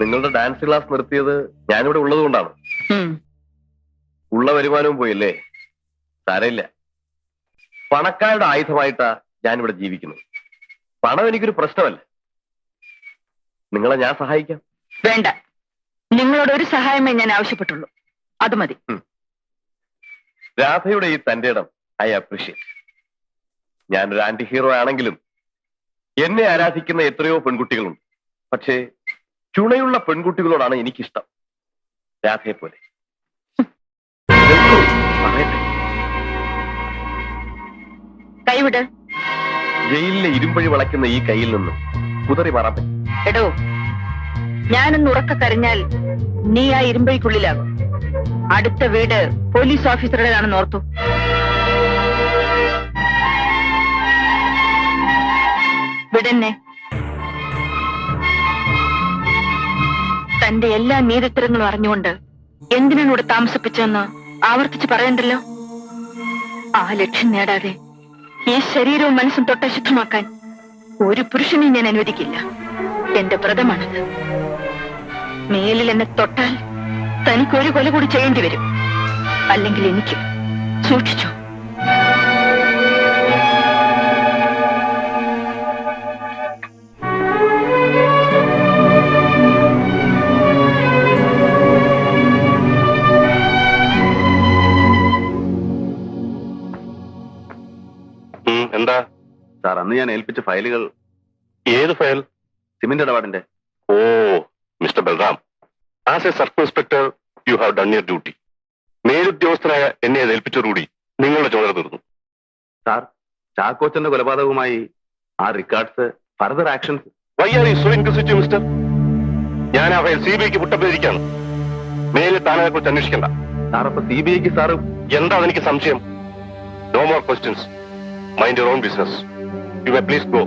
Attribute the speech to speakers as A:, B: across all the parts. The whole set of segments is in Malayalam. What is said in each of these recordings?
A: നിങ്ങളുടെ ഡാൻസ് ക്ലാസ് നിർത്തിയത് ഞാനിവിടെ ഉള്ളത് കൊണ്ടാണ് ഉള്ള വരുമാനവും പോയില്ലേ? സാരമില്ല. പണക്കാരുടെ ആയുധമായിട്ടാ ഞാനിവിടെ ജീവിക്കുന്നത്. പണം എനിക്കൊരു പ്രശ്നമല്ല. നിങ്ങളെ ഞാൻ സഹായിക്കാം.
B: വേണ്ട. നിങ്ങളോട് ഒരു സഹായമേ ഞാൻ ആവശ്യപ്പെട്ടുള്ളൂ. അത് മതി.
A: രാധയുടെ ഈ തന്റെ ഇടം ഐ അപ്രീഷിയേറ്റ്. ഞാനൊരു ആന്റി ഹീറോ ആണെങ്കിലും എന്നെ ആരാധിക്കുന്ന എത്രയോ പെൺകുട്ടികളുണ്ട്. പക്ഷേ ചുണയുള്ള പെൺകുട്ടികളോടാണ് എനിക്കിഷ്ടം. രാധയെ പോലെ
B: കൈവിട്.
A: ജയിലിലെ ഇരുമ്പഴി വളയ്ക്കുന്ന ഈ കയ്യിൽ നിന്ന് കുതറി മാറാൻ പറ്റും.
B: എടോ ഞാനൊന്ന് ഉറക്ക കരഞ്ഞാൽ നീ ആ ഇരുമ്പഴിക്കുള്ളിലാകും. അടുത്ത വീട് പോലീസ് ഓഫീസറുടേതാണെന്ന് ഓർത്തു. വിടന്നെ. തന്റെ എല്ലാ നീതിത്തരങ്ങളും അറിഞ്ഞുകൊണ്ട് എന്തിനാണ് ഇവിടെ താമസിപ്പിച്ചതെന്ന് ആവർത്തിച്ച് പറയണ്ടല്ലോ? ആ ലക്ഷ്യം നേടാതെ ഈ ശരീരവും മനസ്സും തൊട്ടശുദ്ധമാക്കാൻ ഒരു പുരുഷനെയും ഞാൻ അനുവദിക്കില്ല. എന്റെ വ്രതമാണത്. മേലിൽ എന്നെ തൊട്ടാൽ തനിക്കൊരു കൊല കൂടി ചെയ്യേണ്ടി വരും. അല്ലെങ്കിൽ എനിക്ക് സൂക്ഷിച്ചു?
C: ഞാൻ ഏൽപ്പിച്ച ഫയലുകൾ
A: ഏത് ഫയൽ?
C: സിമന്റ് ഇടപാടിന്റെ.
A: ഓ mister Balram. As a circle inspector you have done your duty മേലുദ്യോഗസ്ഥനായ എന്നെ ഏൽപ്പിച്ചതോടുകൂടി നിങ്ങളുടെ ചുമതല തീർന്നു.
C: സാർ ചാക്കോച്ചന്റെ കൊലപാതകവുമായി ആ records further actions
A: why are you so inquisitive mister ഞാൻ ആ ഫയൽ സി ബി ഐക്ക് പുട്ടപ്പെട്ടിരിക്കുകയാണ് മേലെ താനതെ കുറിച്ച് അന്വേഷിക്കണ്ട.
C: സാർ അപ്പൊ സി ബി ഐക്ക് സാർ
A: എന്താ എനിക്ക് സംശയം? No more questions mind your own business you may please go.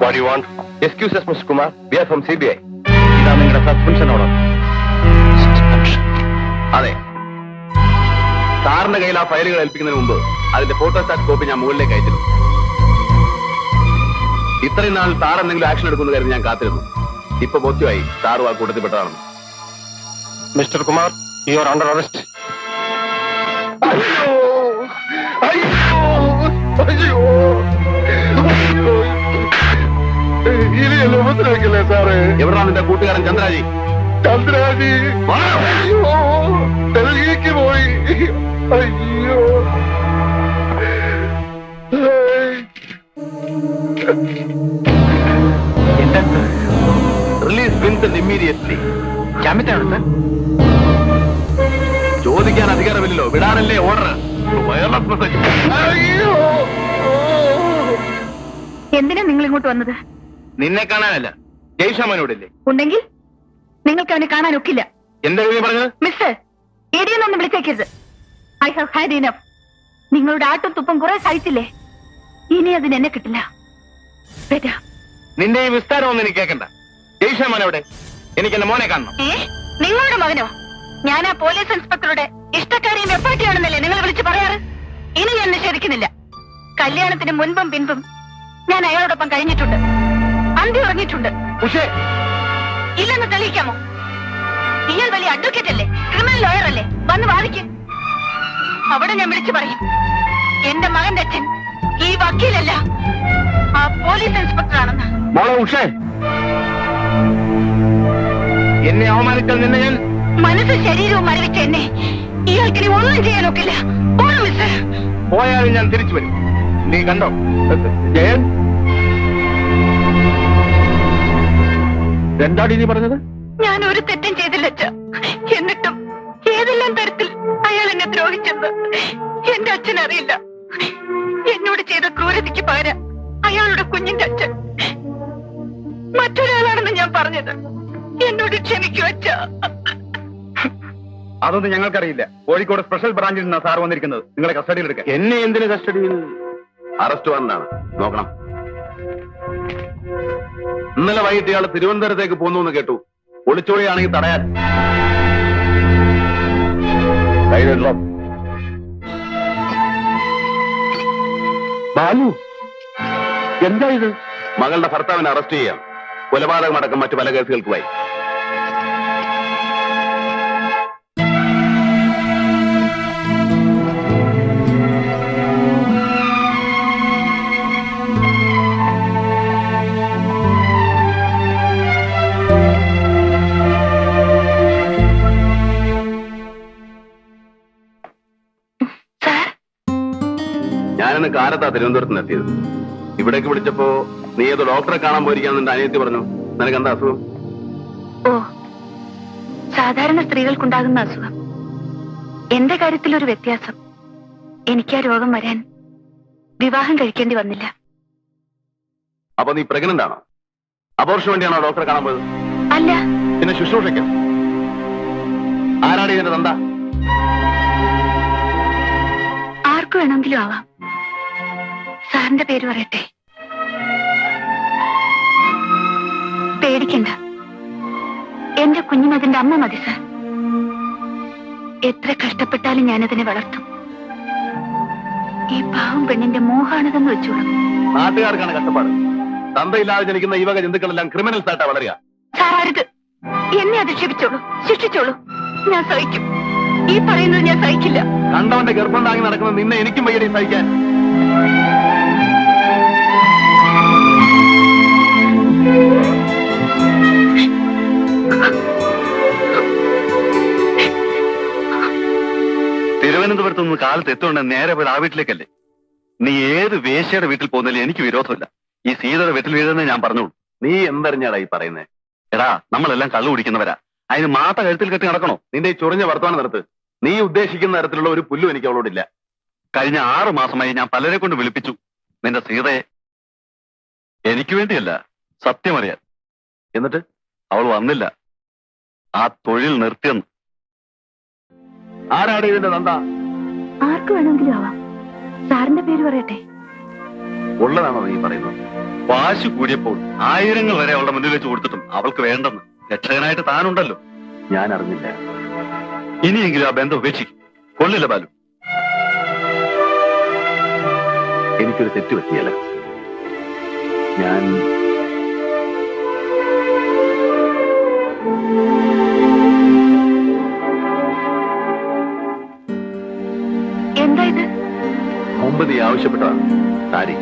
A: What do you want? Yes mister Kumar we are from C B I
C: ഇതാ നിങ്ങളുടെ സസ്പെൻഷൻ ഓർഡർ അതെ. സാറിന്റെ കയ്യിൽ ആ ഫയലുകൾ ഏൽപ്പിക്കുന്നതിന് മുമ്പ് അതിന്റെ ഫോട്ടോസ്റ്റാറ്റ് കോപ്പി ഞാൻ മുകളിലേക്ക് അയച്ചിരുന്നു. ഇത്രയും നാൾ സാർ എന്തെങ്കിലും ആക്ഷൻ എടുക്കുന്നു കരുതി ഞാൻ കാത്തിരുന്നു. ഇപ്പൊ ബോധ്യമായി സാറും ആ കൂട്ടത്തിൽപ്പെട്ടതാണെന്ന്.
A: Mister Kumar you are under arrest
D: ഇനിയല്ല ഉപദ്രവിക്കല്ലേ സാറേ?
C: എവിടാണ് നിന്റെ കൂട്ടുകാരൻ ചന്ദ്രാജി?
D: ചന്ദ്രാജി. അയ്യോ ഡൽഹിക്ക് പോയി. അയ്യോ.
C: റിലീസ് വിൻസെന്റ് ഇമ്മീഡിയറ്റ്ലി ജാമ്യത്താണ് സാർ ചോദിക്കാൻ അധികാരമില്ലല്ലോ. വിടാനല്ലേ ഓർഡർ വയർലെസ് മെസ്സേജ്
B: എന്തിനാ നിങ്ങൾ ഇങ്ങോട്ട് വന്നത്?
C: നിന്നെ കാണാനല്ല ജയ്ഷാമനോടില്ലേ?
B: ഉണ്ടെങ്കിൽ നിങ്ങൾക്ക് അവനെ കാണാൻ ഒക്കില്ല.
C: എന്താ നീ പറഞ്ഞത്?
B: മിസ്റ്റർ ഇടിയെന്നൊന്നും വിളിച്ചേക്കരുത്. ഐ ഹാവ് ഹാഡ് ഇനഫ് നിങ്ങളുടെ ആട്ടും തുപ്പും കുറെ സഹിച്ചില്ലേ ഇനി അതിന് എന്നെ കിട്ടില്ല.
C: നിന്റെ ഈ വിസ്താരം ഒന്നും എനിക്ക് കേൾക്കണ്ട ജയ്ഷാമനോടെ എനിക്ക് എന്റെ മോനെ കാണണം.
B: ഏ? നിങ്ങളുടെ മകനോ? ഞാൻ ആ പോലീസ് ഇൻസ്പെക്ടറുടെ ഇഷ്ടക്കാരിയും വെപ്പാട്ടിയാണെന്നല്ലേ നിങ്ങൾ വിളിച്ചു പറയാറ്? ഇനി ഞാൻ നിഷേധിക്കുന്നില്ല. കല്യാണത്തിന് മുൻപും പിൻപും ഞാൻ അയാളോടൊപ്പം കഴിഞ്ഞിട്ടുണ്ട്. അന്തി ഉറങ്ങിയിട്ടുണ്ട്. ഇല്ലെന്ന് തെളിയിക്കാമോ? ഇയാൾ വലിയ അഡ്വക്കേറ്റ് അല്ലേ? ക്രിമിനൽ ലോയർ അല്ലേ? വന്ന് വാദിക്കും. അവിടെ ഞാൻ വിളിച്ചു പറയും. എന്റെ മകന്റെ അച്ഛൻ ഈ വക്കീലല്ല ആ പോലീസ് ഇൻസ്പെക്ടർ ആണെന്ന്.
C: മോളെ ഉഷേ. എന്നെ അവമാനിച്ചാൽ നിന്നെ ഞാൻ
B: മനസ്സ് ശരീരവും മരവിച്ച എന്നെ ഇയാൾക്കിനി ഒന്നും ചെയ്യാനൊക്കില്ല.
C: പോയാലും ഞാൻ തിരിച്ചു വരും. നീ കണ്ടോ? ജയൻ? എന്താടി നീ പറഞ്ഞത്?
B: ഞാൻ ഒരു തെറ്റും ചെയ്തില്ല എന്നിട്ടും ഏതെല്ലാം തരത്തിൽ അയാൾ എന്നെ ദ്രോഹിച്ചെന്ന് എന്റെ അച്ഛൻ അറിയില്ല. എന്നോട് ചെയ്ത ക്രൂരതയ്ക്ക് പകരം അയാളുടെ കുഞ്ഞിന്റെ അച്ഛൻ മറ്റൊരാളാണെന്ന് ഞാൻ പറഞ്ഞത്. എന്നോട് ക്ഷമിക്കൂ അച്ഛ.
C: അതൊന്നും ഞങ്ങൾക്കറിയില്ല. കോഴിക്കോട് സ്പെഷ്യൽ ബ്രാഞ്ചിൽ നിന്നാണ് സാർ വന്നിരിക്കുന്നത്. നിങ്ങളെ കസ്റ്റഡിയിൽ എടുക്കാൻ. എന്നെ എന്തിന് കസ്റ്റഡിയിൽ? അറസ്റ്റ് വന്നതാണ് നോക്കണം. ഇന്നലെ വൈകിട്ട് ഇയാൾ തിരുവനന്തപുരത്തേക്ക് പോന്നു എന്ന് കേട്ടു. ഒളിച്ചോളിയാണെങ്കിൽ തടയാൻ. ബാലു എന്താ ഇത്? മകളുടെ ഭർത്താവിനെ അറസ്റ്റ് ചെയ്യാം. കൊലപാതകമടക്കം മറ്റു പല കേസുകൾക്കുമായി ഞാനിന്ന് കാലത്താ തിരുവനന്തപുരത്ത് എത്തിയത് ഇവിടേക്ക് വിളിച്ചപ്പോ നീ ഏതോ ഡോക്ടറെ കാണാൻ പോയിരിക്കാന്ന് അനിയത്തി പറഞ്ഞു. നിനക്ക് എന്താ അസുഖം?
B: ഓ സാധാരണ സ്ത്രീകൾക്കുണ്ടാകുന്ന അസുഖം. എന്റെ കാര്യത്തിൽ ഒരു വ്യത്യാസം. എനിക്ക് ആ രോഗം വരാൻ വിവാഹം കഴിക്കേണ്ടി വന്നില്ല.
C: അപ്പൊ നീ പ്രഗ്നന്റ് ആണോ? അപോർഷൻ വേണ്ടിയാണോ ഡോക്ടറെ കാണാൻ പോയത്?
B: അല്ല.
C: പിന്നെ ശുശ്രൂഷയ്ക്ക്? ആരാണ് ഇതിന്റെ തന്ത?
B: ആർക്കു വേണമെങ്കിലും ആവാം. സാറിന്റെ പേര് പറയട്ടെ? പേടിക്കണ്ട. എന്റെ കുഞ്ഞിനതിന്റെ അമ്മ മതി സാർ. എത്ര കഷ്ടപ്പെട്ടാലും ഞാനതിനെ വളർത്തും. ഈ പാവം പെണ്ണിന്റെ മോഹാണതെന്ന് വെച്ചോളൂ.
C: നാട്ടുകാർക്കാണ് കഷ്ടപ്പാട്. തന്തയില്ലാതെ ജനിക്കുന്ന ഈ വക ജന്തുക്കളെല്ലാം ക്രിമിനൽസ് ആയിട്ടാ വളരുക.
B: സാറത് എന്നെ അധിക്ഷേപിച്ചോളൂ. ശിക്ഷിച്ചോളൂ. ഞാൻ സഹിക്കും. ഈ പറയുന്നത് ഞാൻ സഹിക്കില്ല.
C: കണ്ടവന്റെ ഗർഭം താങ്ങി നടക്കുന്ന നിന്നെ എനിക്കും വയ്യടി സഹിക്കാൻ.
E: തിരുവനന്തപുരത്ത് നിന്ന് കാലത്ത് എത്തുകൊണ്ട് നേരെ പോയത് ആ വീട്ടിലേക്കല്ലേ? നീ ഏത് വേശ്യയുടെ വീട്ടിൽ പോകുന്നില്ല എനിക്ക് വിരോധമില്ല. ഈ സീതയുടെ വീട്ടിൽ വീഴുന്നേ ഞാൻ പറഞ്ഞോളൂ.
C: നീ എന്തറിഞ്ഞാടാ ഈ പറയുന്നേ?
E: എടാ നമ്മളെല്ലാം കള്ളു കുടിക്കുന്നവരാ. അതിന് മാത്ത കഴുത്തിൽ കെട്ടി നടക്കണോ?
C: നിന്റെ ഈ ചൊറിഞ്ഞ വർത്തമാനം നിർത്ത്. നീ ഉദ്ദേശിക്കുന്ന തരത്തിലുള്ള ഒരു പുല്ലും എനിക്ക് അവളോടില്ല
E: കഴിഞ്ഞ ആറു മാസമായി ഞാൻ പലരെ കൊണ്ട് വിളിപ്പിച്ചു. നിന്റെ സീതയെ എനിക്ക് വേണ്ടിയല്ല സത്യമറിയാൻ
C: എന്നിട്ട്?
E: അവൾ വന്നില്ല. ആ തൊഴിൽ നിർത്തിയെന്ന്.
C: ആരാണ് ഇതിന്റെ നന്ദ
B: ആർക്ക് വേണമെങ്കിലും ആവാം. സാറിന്റെ പേര് പറയട്ടെ.
C: ഉള്ളതാണോ നീ പറയുന്നത്?
E: വാശി കൂടിയപ്പോൾ ആയിരങ്ങൾ വരെ അവളുടെ മുന്നിൽ വെച്ച് കൊടുത്തിട്ടും അവൾക്ക് വേണ്ടെന്ന്. രക്ഷകനായിട്ട് താനുണ്ടല്ലോ.
C: ഞാൻ അറിഞ്ഞില്ല.
E: ഇനിയെങ്കിലും ആ ബന്ധം ഉപേക്ഷിക്കും. കൊള്ളില്ല ബാലു.
C: എനിക്കൊരു തെറ്റ് പറ്റിയല്ല. ഞാൻ
B: എന്താ ഇത്
C: മുമ്പ് നീ ആവശ്യപ്പെട്ടതാണ് സാരി.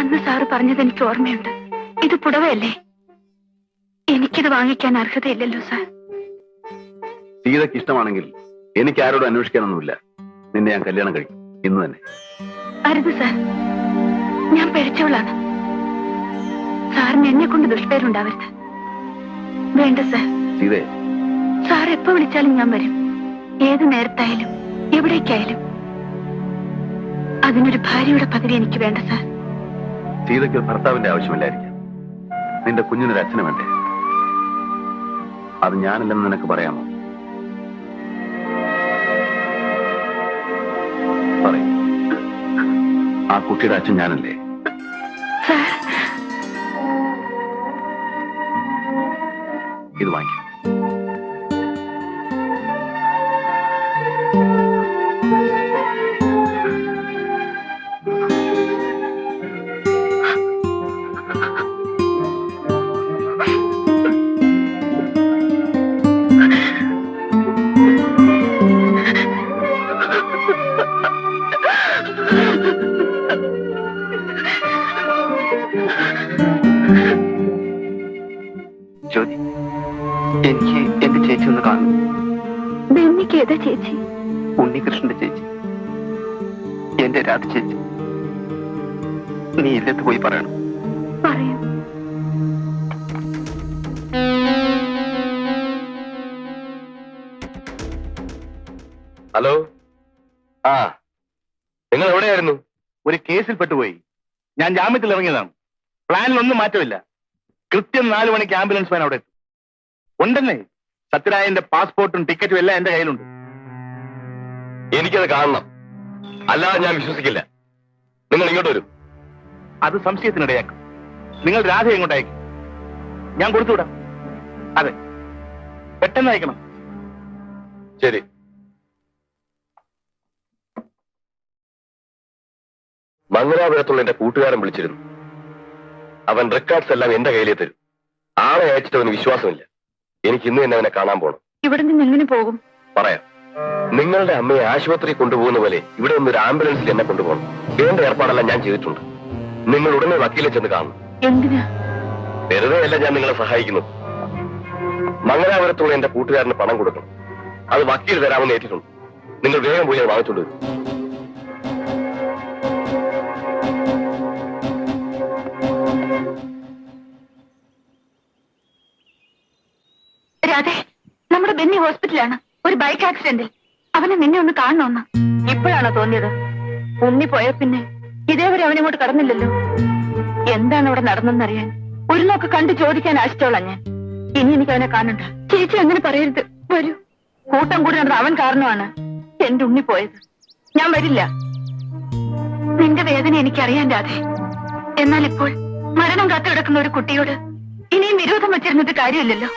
B: അന്ന് സാറ് പറഞ്ഞത് എനിക്ക് ഓർമ്മയുണ്ട്. ഇത് പുടവയല്ലേ? എനിക്കിത് വാങ്ങിക്കാൻ അർഹതയില്ലല്ലോ സാർ.
C: സീതയ്ക്ക് ഇഷ്ടമാണെങ്കിൽ എനിക്ക് ആരോടും അന്വേഷിക്കാനൊന്നുമില്ല. നിന്നെ ഞാൻ കല്യാണം കഴിക്കും. ഇന്ന് തന്നെ.
B: അരുത് സാർ. ഞാൻ പിഴച്ചവളാണ് സാറിന് എന്നെ കൊണ്ട് ദുഷ്പേരുണ്ടാവരുത്. വേണ്ട സാർ.
C: സീതേ
B: സാർ എപ്പോ വിളിച്ചാലും ഞാൻ വരും. ഏത് നേരത്തായാലും എവിടേക്കായാലും. അതിനൊരു ഭാര്യയുടെ പദവി എനിക്ക് വേണ്ട സാർ.
C: സീതയ്ക്ക് ഭർത്താവിന്റെ ആവശ്യമില്ലായിരിക്കാം. നിന്റെ കുഞ്ഞിനൊരു അച്ഛന് വേണ്ടേ? അത് ഞാനല്ലെന്ന് നിനക്ക് പറയാമോ? പറയും. ആ കുട്ടിയുടെ അച്ഛൻ ഞാനല്ലേ? ഇത് വാങ്ങിക്കും.
E: ഉണ്ണികൃഷ്ണന്റെ ചേച്ചി. എന്റെ രാധ ചേച്ചി. നീ ഇല്ലത്ത് പോയി പറയണം.
B: പറയാം.
A: ഹലോ? ആ നിങ്ങൾ എവിടെയായിരുന്നു?
C: ഒരു കേസിൽ പെട്ടുപോയി. ഞാൻ ജാമ്യത്തിൽ ഇറങ്ങിയതാണ്. പ്ലാനിലൊന്നും മാറ്റമില്ല. കൃത്യം നാലു മണിക്ക് ആംബുലൻസ് വാൻ അവിടെ എത്തും. ഉണ്ടെന്നേ സത്യരായന്റെ പാസ്പോർട്ടും ടിക്കറ്റും എല്ലാം എന്റെ കയ്യിലുണ്ട്.
A: എനിക്കത് കാണണം. അല്ലാതെ ഞാൻ വിശ്വസിക്കില്ല. നിങ്ങൾ ഇങ്ങോട്ട് വരും.
C: അത് സംശയത്തിനിടയാക്കും. നിങ്ങൾ രാധ എങ്ങോട്ട് അയക്കും. ഞാൻ കൊടുത്തുവിടാം. അതെ. പെട്ടെന്ന് അയക്കണം.
A: ശരി. മംഗലാപുരത്തുള്ള എന്റെ കൂട്ടുകാരൻ വിളിച്ചിരുന്നു. അവൻ റെക്കോർഡ്സ് എല്ലാം എന്റെ കയ്യിലേ തരും. ആളെ അയച്ചിട്ട് അവന് വിശ്വാസമില്ല. എനിക്ക് ഇന്ന് തന്നെ അവനെ കാണാൻ പോകണം
B: ഇവിടെ നിന്ന് എങ്ങനെ പോകും?
A: പറയാം. നിങ്ങളുടെ അമ്മയെ ആശുപത്രി കൊണ്ടുപോകുന്ന പോലെ ഇവിടെ ഒന്ന് ഒരു ആംബുലൻസിൽ എന്നെ കൊണ്ടുപോകണം. വേണ്ട ഏർപ്പാടെല്ലാം ഞാൻ ചെയ്തിട്ടുണ്ട്. നിങ്ങൾ ഉടനെ വക്കീലെ ചെന്ന് കാണും
B: എന്തിനാ?
A: വെറുതെ അല്ല ഞാൻ നിങ്ങളെ സഹായിക്കുന്നത്. മംഗലാപുരത്തുള്ള എന്റെ കൂട്ടുകാരന് പണം കൊടുക്കണം. അത് വക്കീൽ തരാമെന്ന് ഏറ്റിട്ടുണ്ട്. നിങ്ങൾ വേഗം പോയി അത് വാങ്ങിച്ചോണ്ട് വരും.
B: രാധേ നമ്മുടെ ബെന്നി ഹോസ്പിറ്റലാണ്. ഒരു ബൈക്ക് ആക്സിഡന്റിൽ അവനെ നിന്നെ ഒന്ന് കാണണമെന്ന് ഇപ്പോഴാണോ തോന്നിയത്? ഉണ്ണി പോയ പിന്നെ ഇതേവരെ അവനിങ്ങോട്ട് കടന്നില്ലല്ലോ. എന്താണ് അവിടെ നടന്നെന്നറിയാൻ ഒരു നോക്ക് കണ്ടു ചോദിക്കാൻ ആശിച്ചോളാം ഞാൻ. ഇനി എനിക്ക് അവനെ കാണണ്ട. ചേച്ചി അങ്ങനെ പറയരുത്. വരൂ. കൂട്ടം കൂടി നടന്ന അവൻ കാരണമാണ് എന്റെ ഉണ്ണി പോയത്. ഞാൻ വരില്ല. നിന്റെ വേദന എനിക്കറിയാൻ രാധേ. എന്നാൽ ഇപ്പോൾ മരണം കാത്തു കിടക്കുന്ന ഒരു കുട്ടിയോട് ഇനിയും വിരോധം വച്ചിരുന്നിട്ട് കാര്യമില്ലല്ലോ.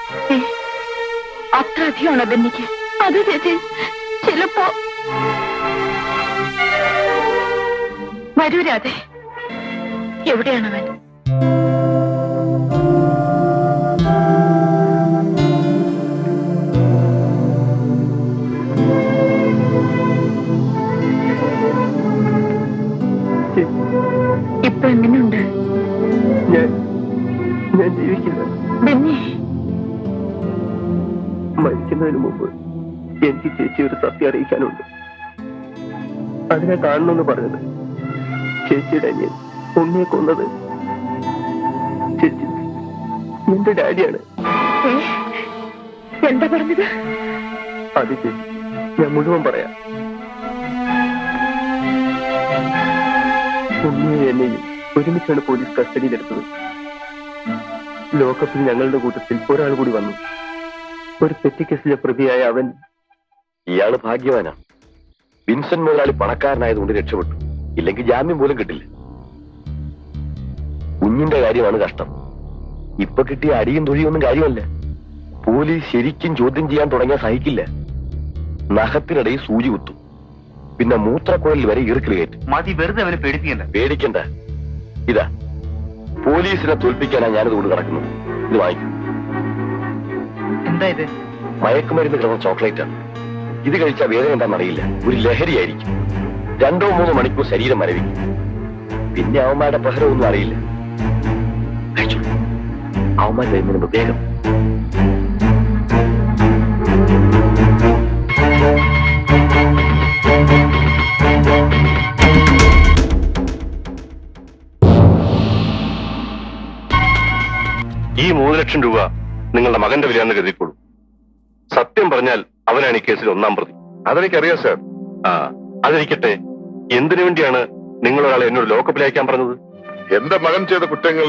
B: അത്ര അധികമാണ് ബെന്നിക്ക്? അത് ചേച്ചി ചിലപ്പോ വരൂ രാധേ അവൻ? ഇപ്പൊ എങ്ങനെയുണ്ട്?
A: ഞാൻ ഞാൻ ജീവിക്കില്ല
B: ബെന്നി.
A: മരിക്കുന്നതിന് മുമ്പ് എനിക്ക് ചേച്ചി ഒരു സത്യം അറിയിക്കാനുണ്ട്. അതിനെ കാണണമെന്ന് പറഞ്ഞത് ചേച്ചിയുടെ അനിയൻ ഉണ്ണിയെ കൊന്നത് ചേച്ചി. എന്റെ ഡാഡിയാണ്.
B: എന്താ പറഞ്ഞത്?
A: അത് ചേച്ചി. ഞാൻ മുഴുവൻ പറയാം. ഉണ്ണിയെ എന്നെയും ഒരുമിച്ചാണ് പോലീസ് കസ്റ്റഡിയിലെടുത്തത്. ലോകത്തിൽ ഞങ്ങളുടെ കൂട്ടത്തിൽ ഒരാൾ കൂടി വന്നു. ഒരു പെറ്റി കേസിലെ പ്രതിയായ അവൻ ഇയാൾ ഭാഗ്യവാനാ. വിൻസെന്റ് മുതലാളി പണക്കാരനായതുകൊണ്ട് രക്ഷപ്പെട്ടു. ഇല്ലെങ്കിൽ ജാമ്യം പോലും കിട്ടില്ല. കുഞ്ഞിന്റെ കാര്യമാണ് കഷ്ടം. ഇപ്പൊ കിട്ടിയ അടിയും തൊഴിയൊന്നും കാര്യമല്ല. പോലീസ് ശരിക്കും ചോദ്യം ചെയ്യാൻ തുടങ്ങിയാൽ സഹിക്കില്ല. നഖത്തിനിടയിൽ സൂചി കുത്തും. പിന്നെ മൂത്രക്കുഴലിൽ വരെ ഇറുക്കിൽ കയറ്റും.
C: മതി വെറുതെ അവനെ പേടിപ്പിക്കണ്ട.
A: പേടിക്കണ്ട. ഇതാ. പോലീസിനെ തോൽപ്പിക്കാനാ ഞാനിത് കൊണ്ട് കിടക്കുന്നത് ഇത് വാങ്ങിക്കും.
C: എന്താ ഇത്?
A: മയക്കുമരുന്ന് കിടന്ന ചോക്ലേറ്റ് ആണ് ഇത് കഴിച്ച വേദന എന്താണെന്നറിയില്ല ഒരു ലഹരിയായിരിക്കും. രണ്ടോ മൂന്നോ മണിക്കൂർ ശരീരം മരവിക്കും. പിന്നെ അവന്മാരുടെ പ്രഹരമൊന്നും അറിയില്ല. അവന്മാർ വരുന്നതിന് വേഗം
E: ഈ മൂന്ന് ലക്ഷം രൂപ നിങ്ങളുടെ മകന്റെ വിലയാണെന്ന് കരുതിക്കോളൂ. സത്യം പറഞ്ഞാൽ അവനാണ് ഈ കേസിൽ ഒന്നാം പ്രതി.
D: അതെനിക്കറിയാം സാർ
E: ആ അതിരിക്കട്ടെ എന്തിനു വേണ്ടിയാണ് നിങ്ങൾ ഒരാളെ എന്നോട് ലോക്കപ്പിൽ അയക്കാൻ പറഞ്ഞത്?
D: എന്റെ മകൻ ചെയ്ത കുറ്റങ്ങൾ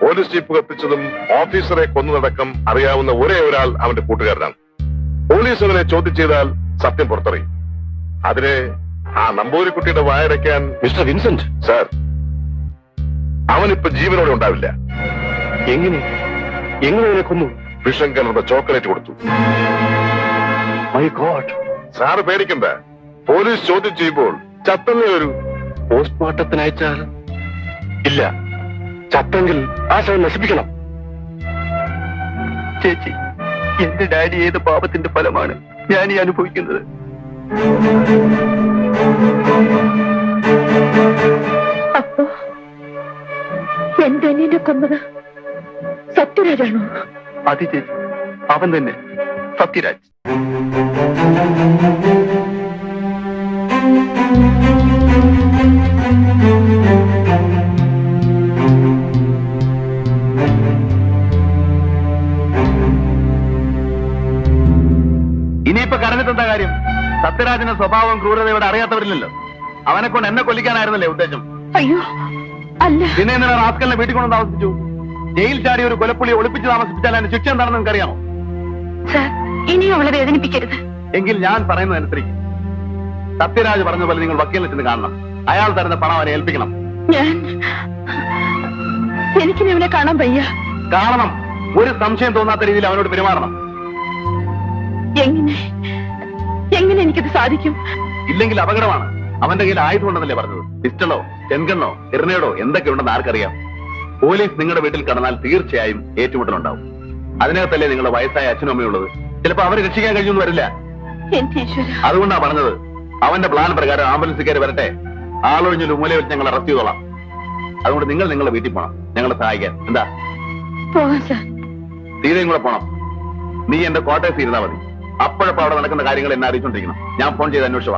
D: പോലീസ് ജീപ്പ് കത്തിച്ചതും ഓഫീസറെ കൊന്നതടക്കം അറിയാവുന്ന ഒരേ ഒരാൾ അവന്റെ കൂട്ടുകാരനാണ്. പോലീസ് അവനെ ചോദ്യം ചെയ്താൽ സത്യം പുറത്തറിയും. അതിന് ആ നമ്പൂരി കുട്ടിയുടെ വായടയ്ക്കാൻ
E: മിസ്റ്റർ വിൻസെന്റ്.
D: സാർ അവനിപ്പോ ജീവനോടെ ഉണ്ടാവില്ല.
E: എങ്ങനെ? എങ്ങനെ അവനെ കൊന്നു?
D: വിഷം കലർന്ന ചോക്ലേറ്റ് കൊടുത്തു.
E: മൈ ഗോഡ്
D: സാറ് പേടിക്കണ്ട. പോലീസ് ചോദ്യം ചെയ്യുമ്പോൾ ചത്തല്ലേ വരൂ.
E: പോസ്റ്റ്മോർട്ടത്തിന് അയച്ചാൽ? ഇല്ല. ചത്തെങ്കിൽ ആ ശവം നശിപ്പിക്കണം. ചേച്ചി എന്റെ ഡാഡി ഏത് പാപത്തിന്റെ ഫലമാണ് ഞാൻ ഈ അനുഭവിക്കുന്നത്?
B: അപ്പോ എന്റെ അനിയനെ കൊന്നത് സത്യരാജാണോ?
E: അത് ചേച്ചി അവൻ തന്നെ. സത്യരാജ്.
C: ഇനിയിപ്പോ കരഞ്ഞിട്ടെന്താ കാര്യം? സത്യരാജന്റെ സ്വഭാവം ക്രൂരതയോടെ അറിയാത്തവരില്ലല്ലോ. അവനെ കൊണ്ട് എന്നെ കൊല്ലിക്കാനായിരുന്നല്ലേ ഉദ്ദേശം?
B: അയ്യോ അല്ല.
C: പിന്നെ എന്തിനാ റാസ്കലിനെ വീട്ടിൽ കൊണ്ട് താമസിച്ചു ജയിൽ ചാടി ഒരു കൊലപ്പുള്ളി ഒളിപ്പിച്ച് താമസിപ്പിച്ചാൽ അതിന്റെ ശിക്ഷ എന്താണെന്ന് നിങ്ങൾക്ക് അറിയാമോ
B: സാർ ഇനിയും അവളെ വേദനിപ്പിക്കരുത്.
C: എങ്കിൽ ഞാൻ പറയുന്നത് അനുസരിക്കും. സത്യരാജ് പറഞ്ഞ പോലെ നിങ്ങൾ വക്കീലിനെ ചെന്ന് കാണണം. അയാൾ തരുന്ന പണം അവനെ ഏൽപ്പിക്കണം.
B: ഞാൻ എനിക്ക് അവനെ കാണാൻ വയ്യ.
C: കാണണം. ഒരു സംശയം തോന്നാത്ത രീതിയിൽ അവനോട് പെരുമാറണം.
B: എങ്ങനെ? എങ്ങനെ എനിക്കത് സാധിക്കും?
C: ഇല്ലെങ്കിൽ അപകടമാണ്. അവന്റെ കയ്യിൽ ആയുധമുണ്ടെന്നല്ലേ പറഞ്ഞത്. പിസ്റ്റളോ ചെങ്കണ്ണോ എറിനേടോ എന്തൊക്കെ ഉണ്ടെന്ന് ആർക്കറിയാം? പോലീസ് നിങ്ങളുടെ വീട്ടിൽ കടന്നാൽ തീർച്ചയായും ഏറ്റുമുട്ടലുണ്ടാവും. അതിനകത്തല്ലേ നിങ്ങളുടെ വയസ്സായ അച്ഛനും അമ്മയും ഉള്ളത്? ചിലപ്പോ അവരെ രക്ഷിക്കാൻ കഴിഞ്ഞൊന്നും വരില്ല. അതുകൊണ്ടാ പറഞ്ഞത് അവന്റെ പ്ലാൻ പ്രകാരം ആംബുലൻസ് കയറി വരട്ടെ. ആളൊഴിഞ്ഞൊരു മൂല വെച്ച് ഞങ്ങൾ അറസ്റ്റ് ചെയ്തോളാം. അതുകൊണ്ട് നിങ്ങൾ നിങ്ങളുടെ വീട്ടിൽ പോണം. ഞങ്ങളെ സഹായിക്കാൻ. എന്താ? സീതയും കൂടെ പോണം. നീ എന്റെ ക്വാർട്ടേഴ്സ് ഇരുന്നാ മതി. അപ്പോഴപ്പോ അവിടെ നടക്കുന്ന കാര്യങ്ങൾ എന്നെ അറിയിച്ചോണ്ടിരിക്കണം. ഞാൻ ഫോൺ ചെയ്ത് അന്വേഷിച്ചു